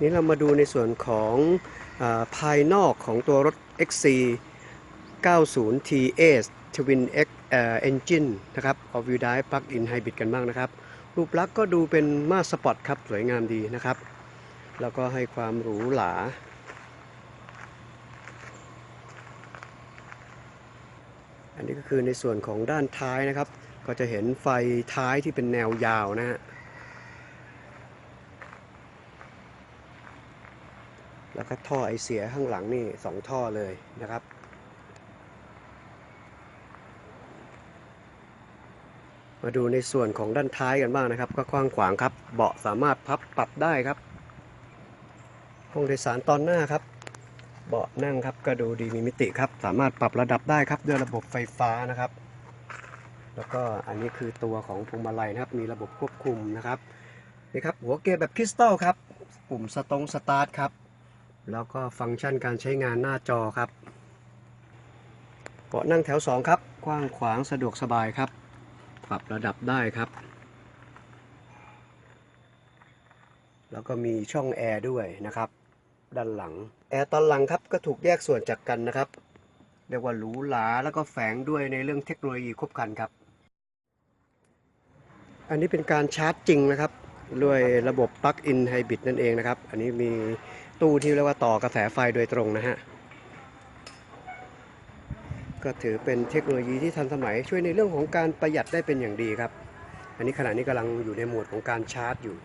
นี่เรามาดูในส่วนของอภายนอกของตัวรถ XC 90 TS Twin X Engine นะครับ All Wheel Drive Plug-in Hybrid กันบ้างนะครับ รูปลักษณ์ก็ดูเป็นมาสปอร์ตครับ สวยงามดีนะครับ แล้วก็ให้ความหรูหราอันนี้ก็คือในส่วนของด้านท้ายนะครับ ก็จะเห็นไฟท้ายที่เป็นแนวยาวนะฮะ แล้วก็ท่อไอเสียข้างหลังนี่สองท่อเลยนะครับ มาดูในส่วนของด้านท้ายกันบ้างนะครับ ก็กว้างขวางครับ เบาะสามารถพับปรับได้ครับ ห้องโดยสารตอนหน้าครับ เบาะนั่งครับก็ดูดีมีมิติครับ สามารถปรับระดับได้ครับด้วยระบบไฟฟ้านะครับ แล้วก็อันนี้คือตัวของพวงมาลัยนะครับ มีระบบควบคุมนะครับนี่ครับหัวเกียร์แบบคริสตัลครับ ปุ่มสตงสตาร์ทครับ แล้วก็ฟังก์ชันการใช้งานหน้าจอครับเบาะนั่งแถว 2 ครับ กว้างขวางสะดวกสบายครับ ปรับระดับได้ครับ แล้วก็มีช่องแอร์ด้วยนะครับ ด้านหลัง แอร์ตอนหลังครับ ก็ถูกแยกส่วนจากกันนะครับ เรียกว่าหรูหราแล้วก็แฝงด้วยในเรื่องเทคโนโลยีครบครันครับ อันนี้เป็นการชาร์จจริงนะครับ ด้วยระบบ Plug-in Hybrid นั่นเองนะครับ อันนี้มี ตู้ที่เรียกว่าต่อกระแสไฟโดยตรงนะฮะ ก็ถือเป็นเทคโนโลยีที่ทันสมัยช่วยในเรื่องของการประหยัดได้เป็นอย่างดีครับ อันนี้ขณะนี้กำลังอยู่ในโหมดของการชาร์จอยู่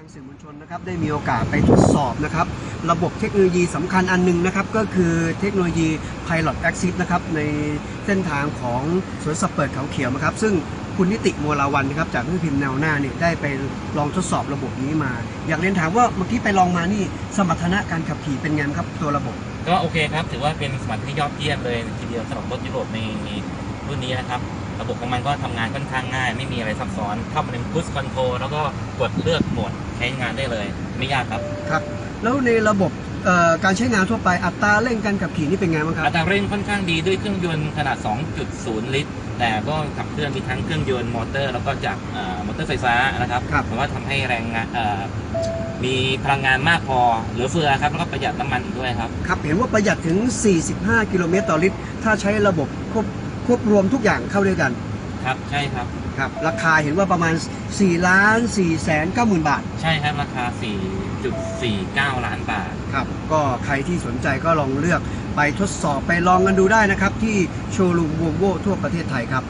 างสื่อมวลชนนะครับได้มีโอกาสไปทดสอบนะครับระบบเทคโนโลยีสำคัญอันหนึงนะครับก็คือเทคโนโลยี Pilot Access นะครับในเส้นทางของสวนสัตว์เปิดเขาเขียวนะครับซึ่งคุณนิติมัวลาวันนะครับจากหนังสือพิมพ์แนวหน้าเนี่ยได้ไปลองทดสอบระบบนี้มา อยากเรียนถามว่าเมื่อกี้ไปลองมานี่สมรรถนะการขับขี่เป็นไงครับตัวระบบ ก็โอเคครับ ถือว่าเป็นสมรรถนะยอดเยี่ยมเลยทีเดียวสำหรับรถยุโรปในรุ่นนี้นะครับระบบของมันก็ทำงานค่อนข้างง่าย ไม่มีอะไรซับซ้อนเข้ามาในพุชคอนโทรแล้วก็กดเลือกโหมด ใช้งานได้เลย ไม่ยากครับ ครับ แล้วในระบบเอ่อการใช้งานทั่วไปอัตราเร่งการขับขี่นี่เป็นไงบ้างครับ อัตราเร่งค่อนข้างดีด้วยเครื่องยนต์ขนาด 2.0 ลิตร แต่ก็ขับเคลื่อนมีทั้งเครื่องยนต์มอเตอร์ แล้วก็จากเอ่อมอเตอร์ไฟฟ้านะครับครับ แต่ว่าทำให้แรงงานเอ่อมีพลังงานมากพอเหลือเฟือครับ แล้วก็ประหยัดน้ำมันอีกด้วยครับ ครับ เห็นว่าประหยัดถึง 45 กิโลเมตรต่อลิตร ถ้าใช้ระบบควบควบรวมทุกอย่างเข้าด้วยกัน ครับใช่ครับครับ ราคาเห็นว่าประมาณ4ล้าน4แสน9หมื่นบาท ใช่ครับราคา 4.49 ล้านบาท ครับ ก็ใครที่สนใจก็ลองเลือกไปทดสอบไปลองกันดูได้นะครับ ที่โชว์รูมวงโวทั่วประเทศไทยครับ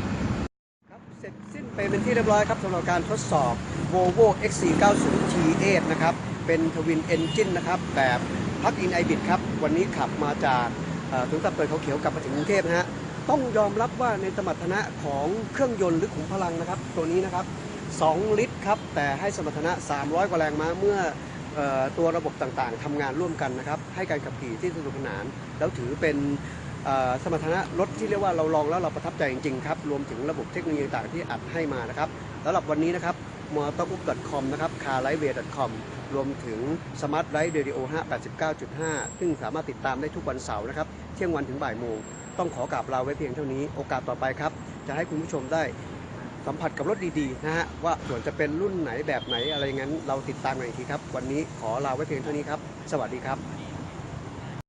ครับ เสร็จสิ้นไปเป็นที่เรียบร้อยครับสำหรับการทดสอบ Volvo XC90 T8 นะครับ เป็นทวินเอนจินนะครับ แบบ Plug-in Hybrid ครับ วันนี้ขับมาจากเอ่อถึงตับเปิดเขาเขียวกลับมาถึงกรุงเทพนะฮะ ต้องยอมรับว่าในสมรรถนะของเครื่องยนต์หรือขุมพลังนะครับ ตัวนี้นะครับ 2 ลิตรครับ แต่ให้สมรรถนะ 300 กว่าแรงม้าเมื่อออตัวระบบต่างๆทำงานร่วมกันนะครับ ให้การขับขี่ที่สนุกสนาน แล้วถือเป็นสมรรถนะรถที่เรียกว่าเราลองแล้วเราประทับใจจริงๆครับรวมถึงระบบเทคโนโลยีต่างๆที่อัดให้มานะครับสำหรับวันนี้นะครับ m o t o r b o o k c o m นะครับ carlightway.com รวมถึง Smart Light Radio 589.5 ซึ่งสามารถติดตามได้ทุกวันเสาร์นะครับ เที่ยงวันถึงบ่ายโมง ต้องขอกราบลาไว้เพียงเท่านี้ โอกาสต่อไปครับ จะให้คุณผู้ชมได้สัมผัสกับรถดีๆนะฮะว่าส่วนจะเป็นรุ่นไหนแบบไหนอะไรงั้น เราติดตามกันอีกทีครับ วันนี้ขอลาไว้เพียงเท่านี้ครับ สวัสดีครับ